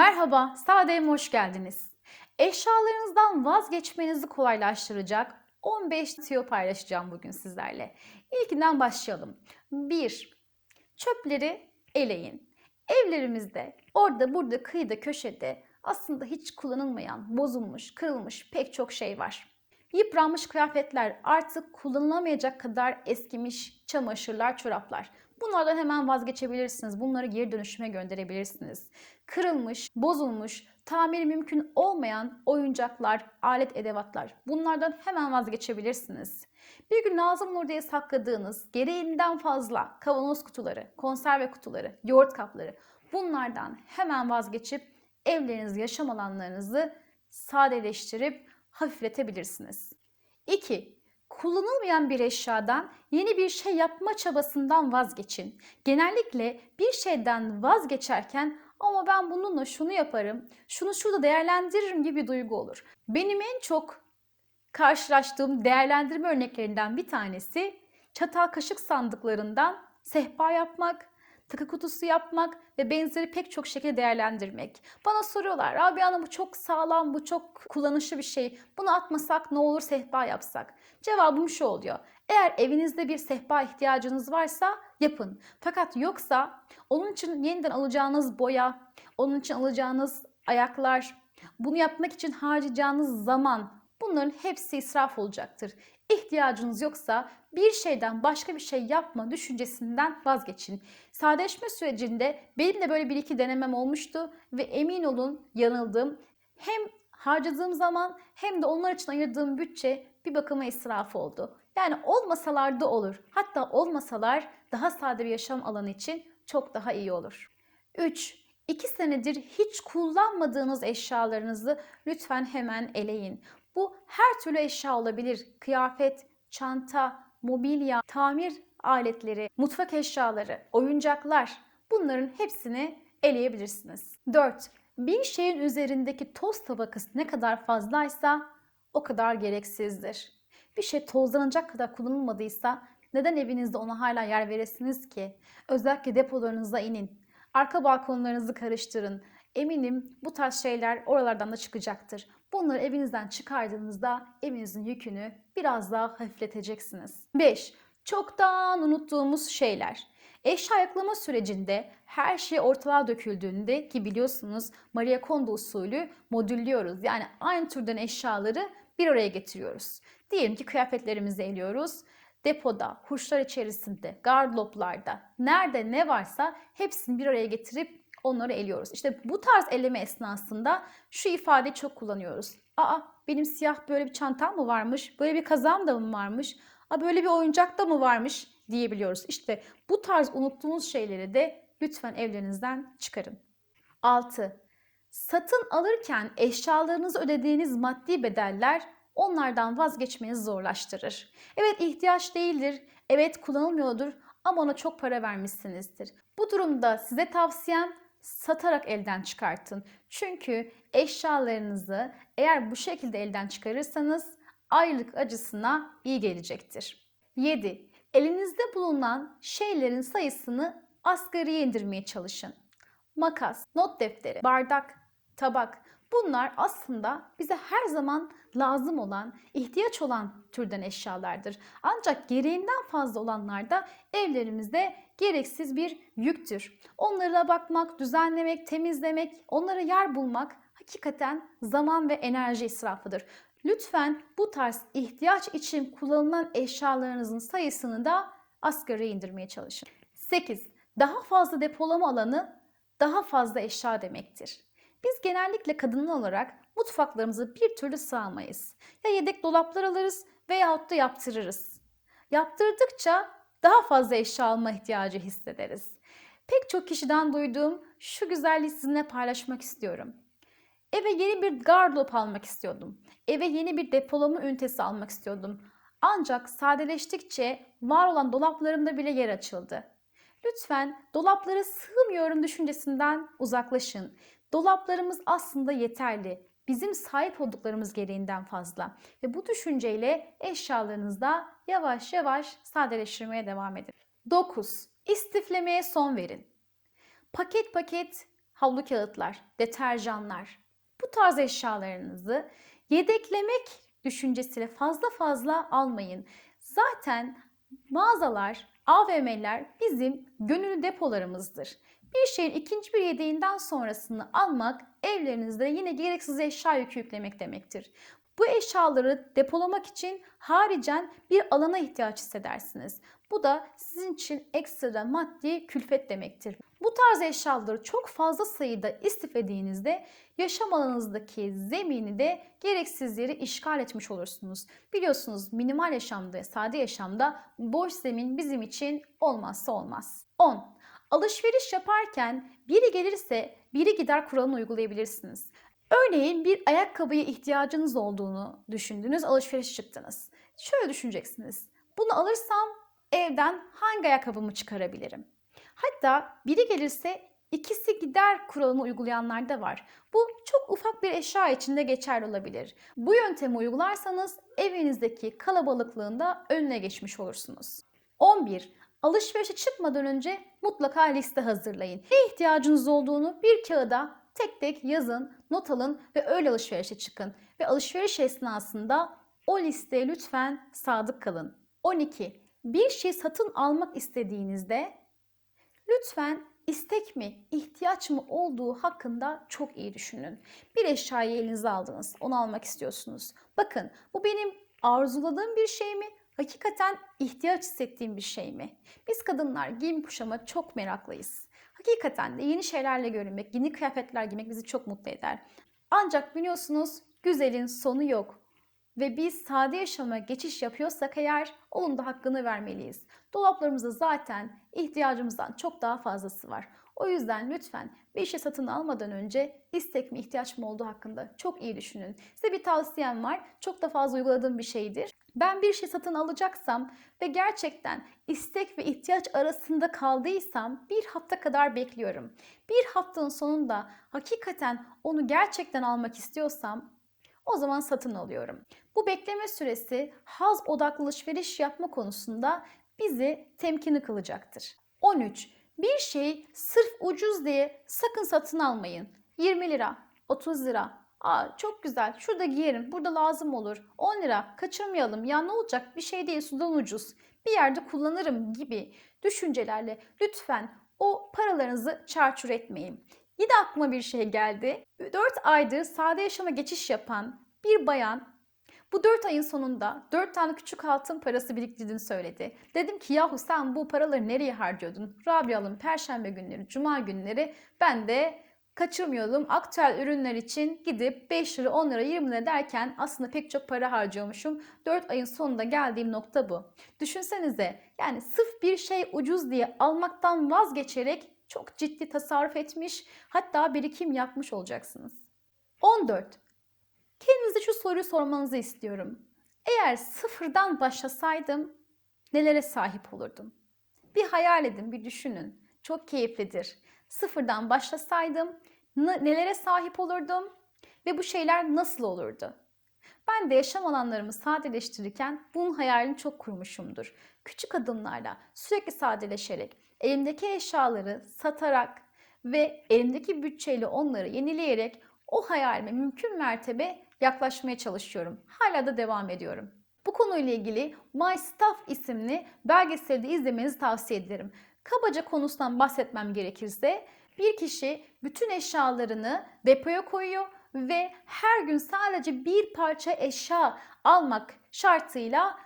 Merhaba, Sade'ye hoş geldiniz. Eşyalarınızdan vazgeçmenizi kolaylaştıracak 15 tüyo paylaşacağım bugün sizlerle. İlkinden başlayalım. 1. Çöpleri eleyin. Evlerimizde orada burada kıyıda köşede aslında hiç kullanılmayan, bozulmuş, kırılmış pek çok şey var. Yıpranmış kıyafetler, artık kullanılamayacak kadar eskimiş çamaşırlar, çoraplar. Bunlardan hemen vazgeçebilirsiniz. Bunları geri dönüşüme gönderebilirsiniz. Kırılmış, bozulmuş, tamiri mümkün olmayan oyuncaklar, alet edevatlar. Bunlardan hemen vazgeçebilirsiniz. Bir gün lazım olur diye sakladığınız gereğinden fazla kavanoz kutuları, konserve kutuları, yoğurt kapları bunlardan hemen vazgeçip evleriniz, yaşam alanlarınızı sadeleştirip hafifletebilirsiniz. 2. Kullanılmayan bir eşyadan yeni bir şey yapma çabasından vazgeçin. Genellikle bir şeyden vazgeçerken ama ben bununla şunu yaparım, şunu şurada değerlendiririm gibi bir duygu olur. Benim en çok karşılaştığım değerlendirme örneklerinden bir tanesi çatal kaşık sandıklarından sehpa yapmak, takı kutusu yapmak ve benzeri pek çok şekilde değerlendirmek. Bana soruyorlar, Rabia Hanım bu çok sağlam, bu çok kullanışlı bir şey. Bunu atmasak ne olur sehpa yapsak? Cevabım şu oluyor. Eğer evinizde bir sehpa ihtiyacınız varsa yapın. Fakat yoksa onun için yeniden alacağınız boya, onun için alacağınız ayaklar, bunu yapmak için harcayacağınız zaman bunların hepsi israf olacaktır. İhtiyacınız yoksa bir şeyden başka bir şey yapma düşüncesinden vazgeçin. Sadeleşme sürecinde benim de böyle bir iki denemem olmuştu ve emin olun yanıldım. Hem harcadığım zaman hem de onlar için ayırdığım bütçe bir bakıma israf oldu. Yani olmasalar da olur. Hatta olmasalar daha sade bir yaşam alanı için çok daha iyi olur. 3. 2 senedir hiç kullanmadığınız eşyalarınızı lütfen hemen eleyin. Bu her türlü eşya olabilir. Kıyafet, çanta, mobilya, tamir aletleri, mutfak eşyaları, oyuncaklar bunların hepsini eleyebilirsiniz. 4. Bir şeyin üzerindeki toz tabakası ne kadar fazlaysa o kadar gereksizdir. Bir şey tozlanacak kadar kullanılmadıysa neden evinizde ona hala yer veresiniz ki? Özellikle depolarınıza inin. Arka balkonlarınızı karıştırın. Eminim bu tarz şeyler oralardan da çıkacaktır. Bunları evinizden çıkardığınızda evinizin yükünü biraz daha hafifleteceksiniz. 5. Çoktan unuttuğumuz şeyler. Eşya ayıklama sürecinde her şey ortalığa döküldüğünde ki biliyorsunuz Maria Kondo usulü modüllüyoruz. Yani aynı türden eşyaları bir araya getiriyoruz. Diyelim ki kıyafetlerimizi eliyoruz. Depoda, hurçlar içerisinde, gardıroplarda, nerede ne varsa hepsini bir araya getirip onları eliyoruz. İşte bu tarz eleme esnasında şu ifadeyi çok kullanıyoruz. Aa benim siyah böyle bir çantam mı varmış? Böyle bir kazağım da mı varmış? Aa böyle bir oyuncak da mı varmış? diyebiliyoruz. İşte bu tarz unuttuğunuz şeyleri de lütfen evlerinizden çıkarın. 6. Satın alırken eşyalarınızı ödediğiniz maddi bedeller onlardan vazgeçmenizi zorlaştırır. Evet ihtiyaç değildir, evet kullanılmıyordur ama ona çok para vermişsinizdir. Bu durumda size tavsiyem satarak elden çıkartın. Çünkü eşyalarınızı eğer bu şekilde elden çıkarırsanız aylık acısına iyi gelecektir. 7. Elinizde bulunan şeylerin sayısını asgariye indirmeye çalışın. Makas, not defteri, bardak, tabak bunlar aslında bize her zaman lazım olan, ihtiyaç olan türden eşyalardır. Ancak gereğinden fazla olanlar da evlerimizde gereksiz bir yüktür. Onlara bakmak, düzenlemek, temizlemek, onlara yer bulmak hakikaten zaman ve enerji israfıdır. Lütfen bu tarz ihtiyaç için kullanılan eşyalarınızın sayısını da asgariye indirmeye çalışın. 8. Daha fazla depolama alanı daha fazla eşya demektir. Biz genellikle kadınlar olarak mutfaklarımızı bir türlü sığamayız. Ya yedek dolaplar alırız veyahut da yaptırırız. Yaptırdıkça daha fazla eşya alma ihtiyacı hissederiz. Pek çok kişiden duyduğum şu güzelliği sizinle paylaşmak istiyorum. Eve yeni bir gardırop almak istiyordum. Eve yeni bir depolama ünitesi almak istiyordum. Ancak sadeleştikçe var olan dolaplarımda bile yer açıldı. Lütfen dolaplara sığmıyorum düşüncesinden uzaklaşın. Dolaplarımız aslında yeterli. Bizim sahip olduklarımız gereğinden fazla. Ve bu düşünceyle eşyalarınızda yavaş yavaş sadeleştirmeye devam edin. 9. İstiflemeye son verin. Paket paket havlu kağıtlar, deterjanlar, bu tarz eşyalarınızı yedeklemek düşüncesiyle fazla fazla almayın. Zaten mağazalar, AVM'ler bizim gönüllü depolarımızdır. Bir şeyin ikinci bir yedeğinden sonrasını almak evlerinizde yine gereksiz eşya yükü yüklemek demektir. Bu eşyaları depolamak için haricen bir alana ihtiyaç hissedersiniz. Bu da sizin için ekstra maddi külfet demektir. Bu tarz eşyaları çok fazla sayıda istiflediğinizde yaşam alanınızdaki zemini de gereksiz yere işgal etmiş olursunuz. Biliyorsunuz minimal yaşamda, sade yaşamda boş zemin bizim için olmazsa olmaz. 10. Alışveriş yaparken biri gelirse biri gider kuralını uygulayabilirsiniz. Örneğin bir ayakkabıya ihtiyacınız olduğunu düşündünüz, alışveriş çıktınız. Şöyle düşüneceksiniz. Bunu alırsam evden hangi ayakkabımı çıkarabilirim? Hatta biri gelirse ikisi gider kuralını uygulayanlar da var. Bu çok ufak bir eşya içinde geçerli olabilir. Bu yöntemi uygularsanız evinizdeki kalabalıklığında önüne geçmiş olursunuz. 11. Alışverişe çıkmadan önce mutlaka liste hazırlayın. Ne ihtiyacınız olduğunu bir kağıda tek tek yazın, not alın ve öyle alışverişe çıkın. Ve alışveriş esnasında o listeye lütfen sadık kalın. 12. Bir şey satın almak istediğinizde lütfen istek mi, ihtiyaç mı olduğu hakkında çok iyi düşünün. Bir eşyayı elinize aldınız, onu almak istiyorsunuz. Bakın bu benim arzuladığım bir şey mi, hakikaten ihtiyaç hissettiğim bir şey mi? Biz kadınlar giyim kuşama çok meraklıyız. Hakikaten de yeni şeylerle görünmek, yeni kıyafetler giymek bizi çok mutlu eder. Ancak biliyorsunuz güzelin sonu yok. Ve biz sade yaşama geçiş yapıyorsak eğer onun da hakkını vermeliyiz. Dolaplarımızda zaten ihtiyacımızdan çok daha fazlası var. O yüzden lütfen bir şey satın almadan önce istek mi ihtiyaç mı olduğu hakkında çok iyi düşünün. Size bir tavsiyem var. Çok da fazla uyguladığım bir şeydir. Ben bir şey satın alacaksam ve gerçekten istek ve ihtiyaç arasında kaldıysam bir hafta kadar bekliyorum. Bir haftanın sonunda hakikaten onu gerçekten almak istiyorsam o zaman satın alıyorum. Bu bekleme süresi haz odaklı alışveriş yapma konusunda bizi temkinli kılacaktır. 13. Bir şey sırf ucuz diye sakın satın almayın. 20 lira, 30 lira. Aa çok güzel. Şurada giyerim. Burada lazım olur. 10 lira. Kaçırmayalım. Ya ne olacak? Bir şey değil sudan ucuz. Bir yerde kullanırım gibi düşüncelerle lütfen o paralarınızı çarçur etmeyin. Yine aklıma bir şey geldi. 4 aydır sade yaşama geçiş yapan bir bayan bu 4 ayın sonunda 4 tane küçük altın parası biriktirdiğini söyledi. Dedim ki yahu sen bu paraları nereye harcıyordun? Rabia'nın perşembe günleri, cuma günleri ben de kaçırmıyordum. Aktüel ürünler için gidip 5 lira, 10 lira, 20 lira derken aslında pek çok para harcıyormuşum. 4 ayın sonunda geldiğim nokta bu. Düşünsenize yani sırf bir şey ucuz diye almaktan vazgeçerek çok ciddi tasarruf etmiş hatta birikim yapmış olacaksınız. 14. Kendinize şu soruyu sormanızı istiyorum. Eğer sıfırdan başlasaydım nelere sahip olurdum? Bir hayal edin, bir düşünün. Çok keyiflidir. Sıfırdan başlasaydım nelere sahip olurdum ve bu şeyler nasıl olurdu? Ben de yaşam alanlarımı sadeleştirirken bunun hayalini çok kurmuşumdur. Küçük adımlarla, sürekli sadeleşerek, elimdeki eşyaları satarak ve elimdeki bütçeyle onları yenileyerek o hayalime mümkün mertebe yaklaşmaya çalışıyorum. Hala da devam ediyorum. Bu konuyla ilgili My Stuff isimli belgeseli de izlemenizi tavsiye ederim. Kabaca konusundan bahsetmem gerekirse bir kişi bütün eşyalarını depoya koyuyor ve her gün sadece bir parça eşya almak şartıyla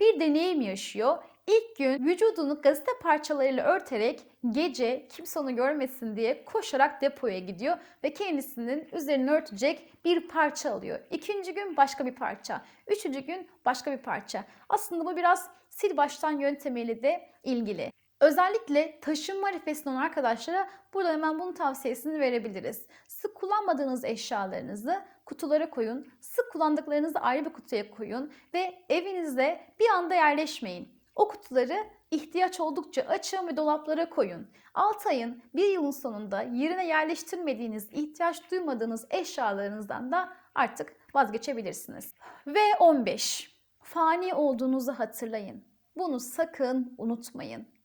bir deneyim yaşıyor. İlk gün vücudunu gazete parçalarıyla örterek gece kimse onu görmesin diye koşarak depoya gidiyor ve kendisinin üzerini örtecek bir parça alıyor. İkinci gün başka bir parça, üçüncü gün başka bir parça. Aslında bu biraz sil baştan yöntemiyle de ilgili. Özellikle taşınma arifesinde olan arkadaşlara burada hemen bunun tavsiyesini verebiliriz. Sık kullanmadığınız eşyalarınızı kutulara koyun, sık kullandıklarınızı ayrı bir kutuya koyun ve evinizde bir anda yerleşmeyin. O kutuları ihtiyaç oldukça açın ve dolaplara koyun. 6 ayın bir yılın sonunda yerine yerleştirmediğiniz, ihtiyaç duymadığınız eşyalarınızdan da artık vazgeçebilirsiniz. Ve 15. Fani olduğunuzu hatırlayın. Bunu sakın unutmayın.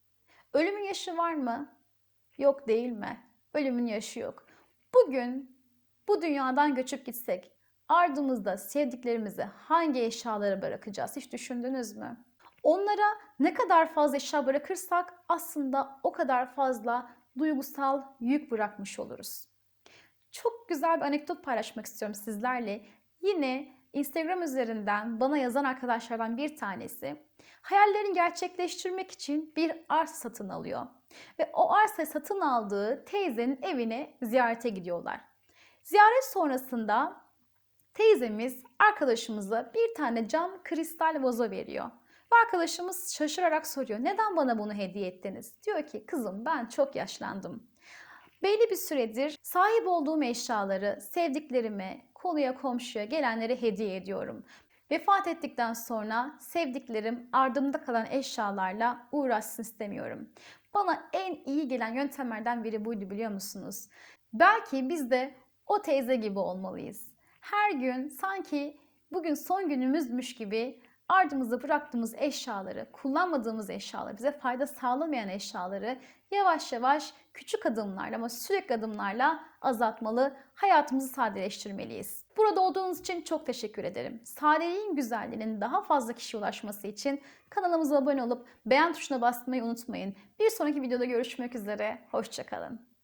Ölümün yaşı var mı? Yok değil mi? Ölümün yaşı yok. Bugün bu dünyadan göçüp gitsek ardımızda sevdiklerimizi hangi eşyaları bırakacağız hiç düşündünüz mü? Onlara ne kadar fazla eşya bırakırsak aslında o kadar fazla duygusal yük bırakmış oluruz. Çok güzel bir anekdot paylaşmak istiyorum sizlerle. Yine Instagram üzerinden bana yazan arkadaşlardan bir tanesi hayallerini gerçekleştirmek için bir arsa satın alıyor. Ve o arsa satın aldığı teyzenin evine ziyarete gidiyorlar. Ziyaret sonrasında teyzemiz arkadaşımıza bir tane cam kristal vazo veriyor. Ve arkadaşımız şaşırarak soruyor. Neden bana bunu hediye ettiniz? Diyor ki kızım ben çok yaşlandım. Belli bir süredir sahip olduğum eşyaları sevdiklerime, konuya komşuya gelenlere hediye ediyorum. Vefat ettikten sonra sevdiklerim ardımda kalan eşyalarla uğraşsın istemiyorum. Bana en iyi gelen yöntemlerden biri buydu biliyor musunuz? Belki biz de o teyze gibi olmalıyız. Her gün sanki bugün son günümüzmüş gibi ardımızda bıraktığımız eşyaları, kullanmadığımız eşyaları, bize fayda sağlamayan eşyaları yavaş yavaş küçük adımlarla ama sürekli adımlarla azaltmalı, hayatımızı sadeleştirmeliyiz. Burada olduğunuz için çok teşekkür ederim. Sadeliğin güzelliğinin daha fazla kişiye ulaşması için kanalımıza abone olup beğen tuşuna basmayı unutmayın. Bir sonraki videoda görüşmek üzere, hoşçakalın.